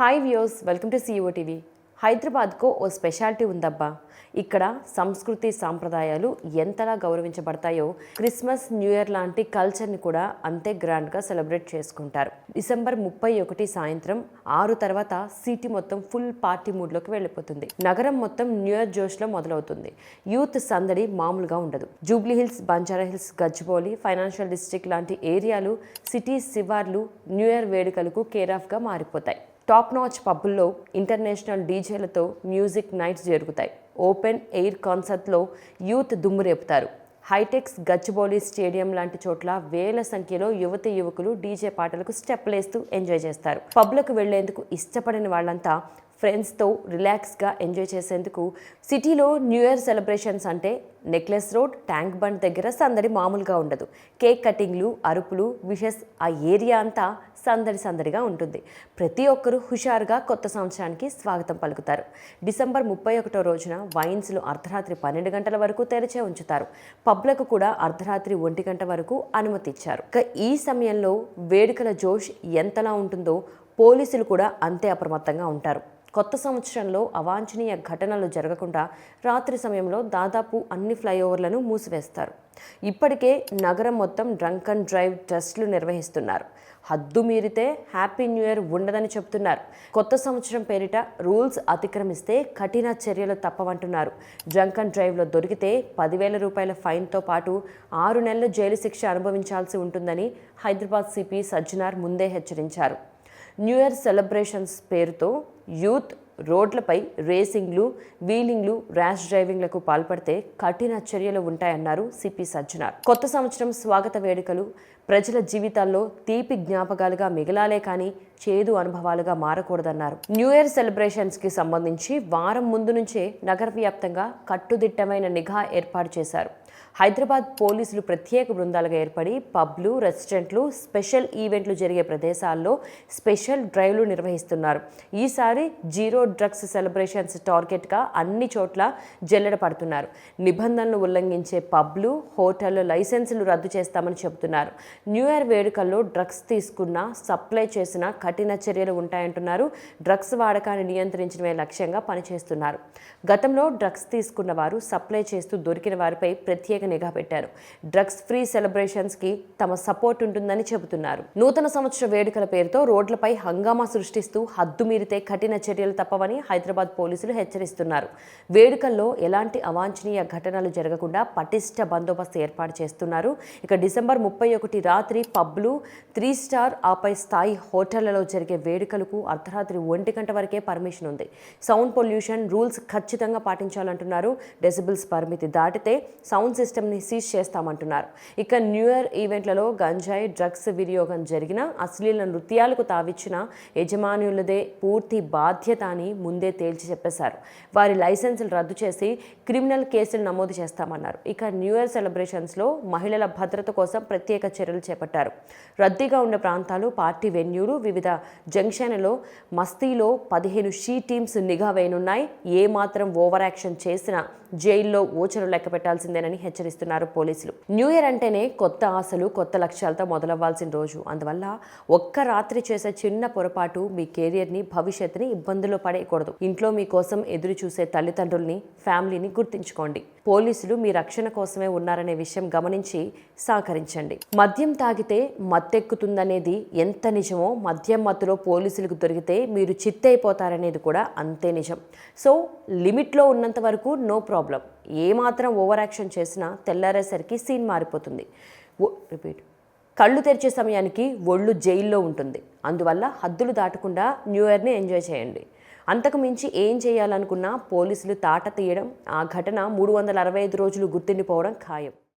Hi views welcome to CEO TV హైదరాబాద్కు ఓ speciality ఉందబ్బా. ఇక్కడ సంస్కృతి సాంప్రదాయాలు ఎంతలా గౌరవించబడతాయో క్రిస్మస్ న్యూ ఇయర్ లాంటి కల్చర్ని కూడా అంతే గ్రాండ్గా సెలబ్రేట్ చేసుకుంటారు. డిసెంబర్ ముప్పై ఒకటి సాయంత్రం ఆరు తర్వాత సిటీ మొత్తం ఫుల్ పార్టీ మూడ్లోకి వెళ్ళిపోతుంది. నగరం మొత్తం న్యూ ఇయర్ జోష్లో మొదలవుతుంది. యూత్ సందడి మామూలుగా ఉండదు. Jubilee Hills Banjara Hills Gachibowli Financial District లాంటి ఏరియాలు సిటీ శివార్లు న్యూ ఇయర్ వేడుకలకు కేర్ ఆఫ్గా మారిపోతాయి. టాప్ నాచ్ పబ్బుల్లో ఇంటర్నేషనల్ డీజేలతో మ్యూజిక్ నైట్స్ జరుగుతాయి. ఓపెన్ ఎయిర్ కాన్సర్ట్లో యూత్ దుమ్మురేపుతారు హైటెక్స్ గచ్చిబౌలి స్టేడియం లాంటి చోట్ల వేల సంఖ్యలో యువతి యువకులు డీజే పాటలకు స్టెప్లేస్తూ ఎంజాయ్ చేస్తారు. పబ్లకు వెళ్ళేందుకు ఇష్టపడని వాళ్ళంతా ఫ్రెండ్స్తో రిలాక్స్గా ఎంజాయ్ చేసేందుకు సిటీలో న్యూ ఇయర్ సెలబ్రేషన్స్ అంటే నెక్లెస్ రోడ్ ట్యాంక్ బండ్ దగ్గర సందడి మామూలుగా ఉండదు. కేక్ కటింగ్లు అరుపులు విషెస్ ఆ ఏరియా అంతా సందడి సందడిగా ఉంటుంది. ప్రతి ఒక్కరూ హుషారుగా కొత్త సంవత్సరానికి స్వాగతం పలుకుతారు. డిసెంబర్ ముప్పై ఒకటో రోజున వైన్స్లు అర్ధరాత్రి పన్నెండు గంటల వరకు తెరిచే ఉంచుతారు. పబ్లకు కూడా అర్ధరాత్రి ఒంటి గంట వరకు అనుమతి ఇచ్చారు ఇక ఈ సమయంలో వేడుకల జోష్ ఎంతలా ఉంటుందో పోలీసులు కూడా అంతే అప్రమత్తంగా ఉంటారు. కొత్త సంవత్సరంలో అవాంఛనీయ ఘటనలు జరగకుండా రాత్రి సమయంలో దాదాపు అన్ని ఫ్లైఓవర్లను మూసివేస్తారు. ఇప్పటికే నగరం మొత్తం డ్రంక్ అండ్ డ్రైవ్ టెస్టులు నిర్వహిస్తున్నారు. హద్దు మీరితే హ్యాపీ న్యూ ఇయర్ ఉండదని చెప్తున్నారు కొత్త సంవత్సరం పేరిట రూల్స్ అతిక్రమిస్తే కఠిన చర్యలు తప్పవంటున్నారు. డ్రంక్ అండ్ డ్రైవ్లో దొరికితే పదివేల రూపాయల ఫైన్తో పాటు ఆరు నెలలు జైలు శిక్ష అనుభవించాల్సి ఉంటుందని హైదరాబాద్ సిపి సజ్జనార్ ముందే హెచ్చరించారు. న్యూ ఇయర్ సెలబ్రేషన్స్ పేరుతో యూత్ రోడ్లపై రేసింగ్లు వీలింగ్లు ర్యాష్ డ్రైవింగ్లకు పాల్పడితే కఠిన చర్యలు ఉంటాయన్నారు సిపి సజ్జనార్. కొత్త సంవత్సరం స్వాగత వేడుకలు ప్రజల జీవితాల్లో తీపి జ్ఞాపకాలుగా మిగలాలే కానీ చేదు అనుభవాలుగా మారకూడదన్నారు. న్యూ ఇయర్ సెలబ్రేషన్స్కి సంబంధించి వారం ముందు నుంచే నగర వ్యాప్తంగా కట్టుదిట్టమైన నిఘా ఏర్పాటు చేశారు. హైదరాబాద్ పోలీసులు ప్రత్యేక బృందాలుగా ఏర్పడి పబ్లు రెస్టారెంట్లు స్పెషల్ ఈవెంట్లు జరిగే ప్రదేశాల్లో స్పెషల్ డ్రైవ్లు నిర్వహిస్తున్నారు. ఈసారి జీరో డ్రగ్స్ సెలబ్రేషన్స్ టార్గెట్గా అన్ని చోట్ల జల్లెడ పడుతున్నారు. నిబంధనలు ఉల్లంఘించే పబ్లు హోటళ్ళ లైసెన్సులు రద్దు చేస్తామని చెబుతున్నారు. న్యూ ఇయర్ వేడుకల్లో డ్రగ్స్ తీసుకున్న సప్లై చేసిన కఠిన చర్యలు ఉంటాయంటున్నారు. డ్రగ్స్ వాడకాన్ని నియంత్రించడమే లక్ష్యంగా పనిచేస్తున్నారు. గతంలో డ్రగ్స్ తీసుకున్న వారు సప్లై చేస్తూ దొరికిన వారిపై ప్రత్యేక నిఘా పెట్టారు. డ్రగ్స్ ఫ్రీ సెలబ్రేషన్స్కి తమ సపోర్ట్ ఉంటుందని చెబుతున్నారు. నూతన సంవత్సర వేడుకల పేరుతో రోడ్లపై హంగామా సృష్టిస్తూ హద్దు మీరితే కఠిన చర్యలు తప్పవని హైదరాబాద్ పోలీసులు హెచ్చరిస్తున్నారు. వేడుకల్లో ఎలాంటి అవాంఛనీయ ఘటనలు జరగకుండా పటిష్ట బందోబస్తు ఏర్పాటు చేస్తున్నారు. ఇక డిసెంబర్ ముప్పై ఒకటి రాత్రి పబ్లు త్రీ స్టార్ ఆపై స్థాయి హోటళ్ళలో జరిగే వేడుకలకు అర్ధరాత్రి ఒంటి గంట వరకే పర్మిషన్ ఉంది. సౌండ్ పొల్యూషన్ రూల్స్ ఖచ్చితంగా పాటించాలంటున్నారు. డెసిబుల్స్ పరిమితి దాటితే సౌండ్ సిస్టమ్ని సీజ్ చేస్తామంటున్నారు. ఇక న్యూ ఇయర్ ఈవెంట్లలో గంజాయి డ్రగ్స్ వినియోగం జరిగిన అశ్లీల నృత్యాలకు తావిచ్చిన యజమానులదే పూర్తి బాధ్యత అని ముందే తేల్చి చెప్పేశారు. వారి లైసెన్సులు రద్దు చేసి క్రిమినల్ కేసులు నమోదు చేస్తామన్నారు. ఇక న్యూ ఇయర్ సెలబ్రేషన్స్లో మహిళల భద్రత కోసం ప్రత్యేక చర్యలు చేపట్టారు. రద్దీగా ఉన్న ప్రాంతాలు పార్టీ వెన్యూలు వివిధ జంక్షన్లలో మస్తీలో పదిహేను షీ టీమ్స్ నిఘా వేయనున్నాయి. ఏ మాత్రం ఓవర్ యాక్షన్ చేసినా జైల్లో ఓచరు లెక్క పెట్టాల్సిందేనని హెచ్చరిస్తున్నారు పోలీసులు. న్యూ ఇయర్ అంటేనే కొత్త ఆశలు కొత్త లక్ష్యాలతో మొదలవ్వాల్సిన రోజు. అందువల్ల ఒక్క రాత్రి చేసే చిన్న పొరపాటు మీ కెరియర్ని భవిష్యత్తుని ఇబ్బందుల్లో పడేయకూడదు. ఇంట్లో మీకోసం ఎదురు చూసే తల్లిదండ్రుల్ని ఫ్యామిలీని గుర్తించుకోండి. పోలీసులు మీ రక్షణ కోసమే ఉన్నారనే విషయం గమనించి సహకరించండి. మద్యం తాగితే మత్తెక్కుతుందనేది ఎంత నిజమో మద్యం మత్తులో పోలీసులకు దొరికితే మీరు చిత్తైపోతారనేది కూడా అంతే నిజం. సో లిమిట్లో ఉన్నంత వరకు నో ప్రాబ్లం. ఏమాత్రం ఓవర్ యాక్షన్ చేసినా తెల్లారేసరికి సీన్ మారిపోతుంది. రిపీట్. కళ్ళు తెరిచే సమయానికి ఒళ్ళు జైల్లో ఉంటుంది. అందువల్ల హద్దులు దాటకుండా న్యూ ఇయర్ని ఎంజాయ్ చేయండి. అంతకు మించి ఏం చేయాలనుకున్నా పోలీసులు తాట తీయడం ఆ ఘటన మూడు వందల అరవై ఐదు రోజులు గుర్తుండిపోవడం ఖాయం.